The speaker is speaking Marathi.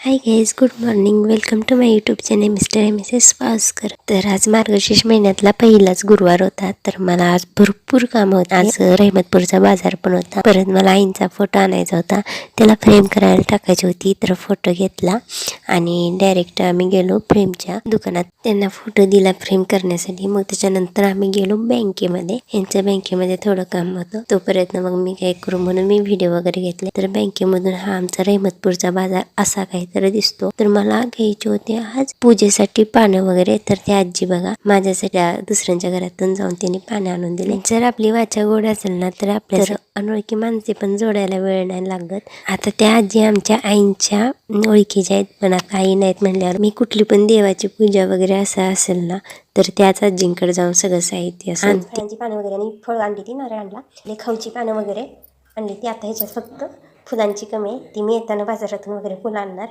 Hi guys good morning welcome to my YouTube channel mister M S S Paskar तर आज मार्गशीर्ष महिन्यातला पहिलाच गुरुवार होता. तर मला आज भरपूर काम होतं. आज रहमतपूरचा बाजार पण होता. परत मला आईंचा फोटो आणायचा होता. त्याला फ्रेम करायला टाकायची होती. तर फोटो घेतला. आणि डायरेक्ट आम्ही गेलो फ्रेमच्या दुकानात. त्यांना फोटो दिला फ्रेम करण्यासाठी. मग त्याच्यानंतर आम्ही गेलो बँकेमध्ये. यांच्या बँकेमध्ये थोडं काम होतं. तोपर्यंत मग मी काय करू म्हणून मी व्हिडिओ वगैरे घेतले. तर बँकेमधून हा आमचा रहमतपूरचा बाजार असा काहीतरी दिसतो. तर मला घ्यायचे होते आज पूजेसाठी पानं वगैरे. तर ते आजी बघा माझ्यासाठी दुसऱ्यांच्या घरातून जाऊन त्यांनी पानं आणून दिले. जर आपली वाचा गोड असेल ना तर आपल्या अनोळखी माणसे पण जोडायला वेळ नाही लागत. आता त्या आजी आमच्या आईंच्या ओळखीच्या आहेत पण आई नाहीत म्हणल्यावर मी कुठली पण देवाची पूजा वगैरे असं असेल ना तर त्याच आजींकडे जाऊन सगळं साहित्य फळांची पानं वगैरे आणि फळ आणली ती नारळ आणला लेखांची पानं वगैरे आणली ती. आता ह्याच्यात फक्त फुलांची कमी आहे. ती मी येताना बाजारातून वगैरे फुलं आणणार.